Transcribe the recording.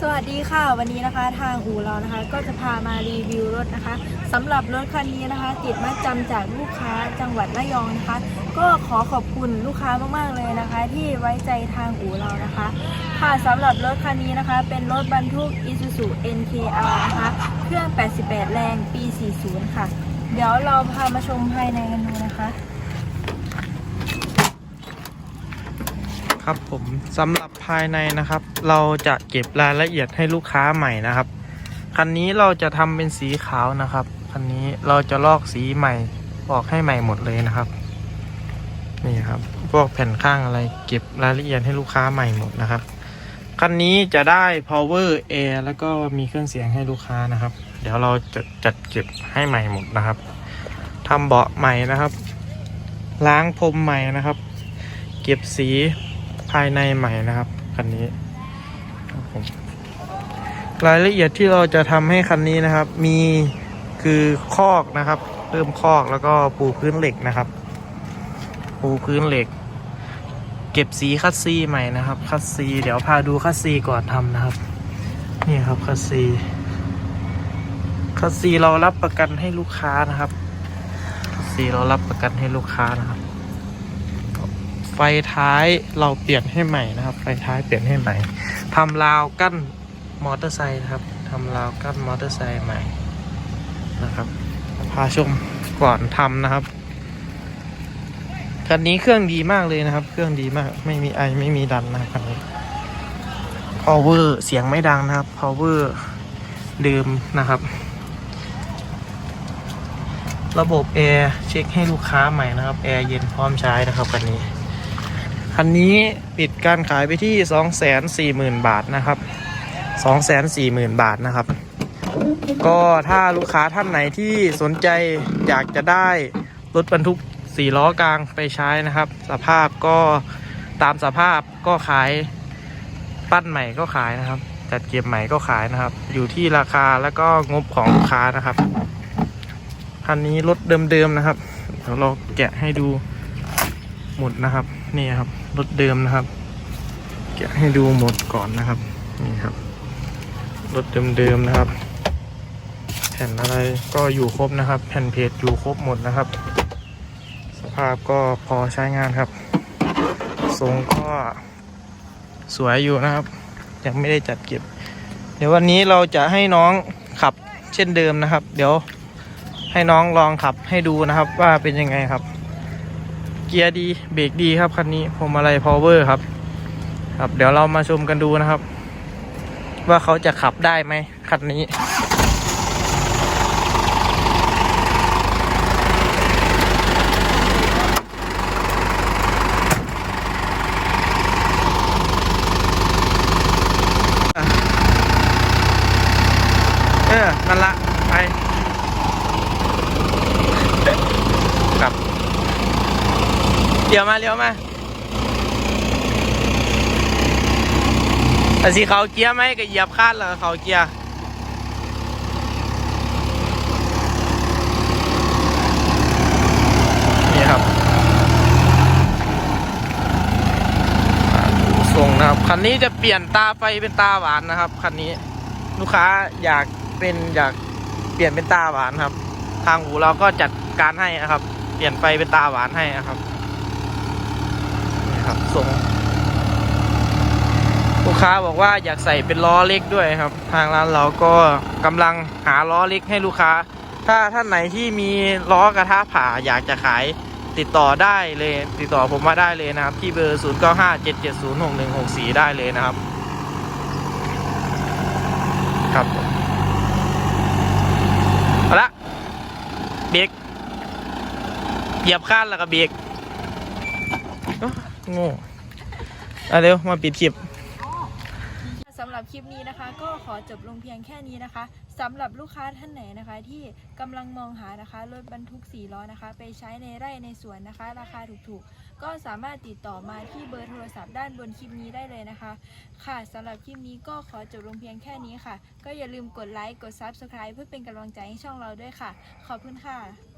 สวัสดีค่ะวันนี้นะคะทางอู่เรานะคะก็จะพามารีวิวรถนะคะสำหรับรถคันนี้นะคะ ติดมาจำจากลูกค้าจังหวัดระยองนะคะ ก็ขอขอบคุณลูกค้ามากๆเลยนะคะ ที่ไว้ใจทางอู่เรานะคะ ค่ะสำหรับรถคันนี้นะคะ เป็นรถบรรทุก Isuzu NKR นะคะเครื่อง 88 แรงปี 40 ค่ะ เดี๋ยวเราพามาชมภายในกันดูนะคะ ครับผมสำหรับภายในนะครับ เราจะเก็บรายละเอียดให้ลูกค้าใหม่นะครับ คันนี้เราจะทำเป็นสีขาวนะครับ คันนี้เราจะลอกสีใหม่ออกให้ใหม่หมดเลยนะครับ นี่ครับ พวกแผ่นข้างอะไรเก็บรายละเอียดให้ลูกค้าใหม่หมดนะครับ คันนี้จะได้ power air แล้วก็มีเครื่องเสียงให้ลูกค้านะครับ เดี๋ยวเราจะจัดเก็บให้ใหม่หมดนะครับทำเบาะใหม่นะครับ ล้างพรมใหม่นะครับ เก็บสี ภายในใหม่นะครับคันนี้ครับรายละเอียดที่เราจะทำให้คันนี้นะครับ มีคือคอกนะครับ เพิ่มคอกแล้วก็ปูพื้นเหล็กนะครับ ปูพื้นเหล็ก เก็บสีคัสซีใหม่นะครับคัสซีเดี๋ยวพาดูคัสซีก่อนทำนะครับ นี่ครับคัสซีคัสซีเรารับประกันให้ลูกค้านะครับคัสซีเรารับประกันให้ลูกค้านะครับ ไฟท้ายเราเปลี่ยนให้ใหม่นะครับ ไฟท้ายเปลี่ยนให้ใหม่ทำราวกั้นมอเตอร์ไซค์นะครับทำราวกั้นมอเตอร์ไซค์ใหม่นะครับพาชมก่อนทำนะครับคันนี้เครื่องดีมากเลยนะครับ เครื่องดีมาก ไม่มีไอไม่มีดันนะครับคันนี้ power เสียงไม่ดังนะครับ power เดิมนะครับ ระบบแอร์เช็คให้ลูกค้าใหม่นะครับ แอร์เย็นพร้อมใช้นะครับคันนี้ คันนี้ปิดการขายไปที่ 240,000 บาทนะครับ 240,000 บาทนะครับ ก็ถ้าลูกค้าท่านไหนที่สนใจอยากจะได้รถบรรทุก4ล้อกลางไปใช้นะครับ สภาพก็ตามสภาพก็ขายปั้นใหม่ก็ขายนะครับ จัดเก็บใหม่ก็ขายนะครับ อยู่ที่ราคาแล้วก็งบของลูกค้านะครับคันนี้รถเดิมๆนะครับเดี๋ยวเราแกะให้ดูหมดนะครับ นี่ครับ รถเดิมนะครับ แกะให้ดูหมดก่อนนะครับ นี่ครับ รถเดิมๆนะครับ แผ่นอะไรก็อยู่ครบนะครับ แผ่นเพจอยู่ครบหมดนะครับ สภาพก็พอใช้งานครับ ทรงก็สวยอยู่นะครับ ยังไม่ได้จัดเก็บ เดี๋ยววันนี้เราจะให้น้องขับเช่นเดิมนะครับ เดี๋ยวให้น้องลองขับให้ดูนะครับว่าเป็นยังไงครับ เกียร์ดีเบรกดีครับคันนี้พวงมาลัยพาวเวอร์ครับ ครับ เดี๋ยวเรามาชมกันดูนะครับ ว่าเขาจะขับได้ไหมคันนี้เออนั่นละ ไปกลับ เลี้ยวมาเลี้ยวมาแต่สีเขาเกียร์ไหมก็เหยียบคาดเลยเขาเกียร์นี่ครับอ่าดูทรงนะครับ คันนี้จะเปลี่ยนตาไฟเป็นตาหวานนะครับ คันนี้ลูกค้าอยากเป็นอยากเปลี่ยนเป็นตาหวานครับ ทางอู่เราก็จัดการให้นะครับ เปลี่ยนไฟเป็นตาหวานให้นะครับ ครับทรงลูกค้าบอกว่าอยากใส่เป็นล้อเล็กด้วยครับ ทางร้านเราก็กำลังหาล้อเล็กให้ลูกค้า ถ้าท่านไหนที่มีล้อกระทะผ่าอยากจะขายติดต่อได้เลย ติดต่อผมมาได้เลยนะครับ ที่เบอร์ 0 9 5 7 7 0 6 1 6 4 ได้เลยนะครับ ครับเอาละเบรกเหยียบข้านแล้วก็เบรก โอ้โง่เอาเร็ว มาปิดคลิป สำหรับคลิปนี้นะคะ ก็ขอจบลงเพียงแค่นี้นะคะสำหรับลูกค้าท่านไหนนะคะ ที่กำลังมองหานะคะรถบรรทุก4ล้อนะคะ ไปใช้ในไร่ในสวนนะคะ ราคาถูกๆ ก็สามารถติดต่อมาที่เบอร์โทรศัพท์ด้านบนคลิปนี้ได้เลยนะคะ ค่ะสำหรับคลิปนี้ก็ขอจบลงเพียงแค่นี้ค่ะ ก็อย่าลืมกดไลค์กด Subscribe เพื่อเป็นกำลังใจให้ช่องเราด้วยค่ะ ขอบคุณค่ะ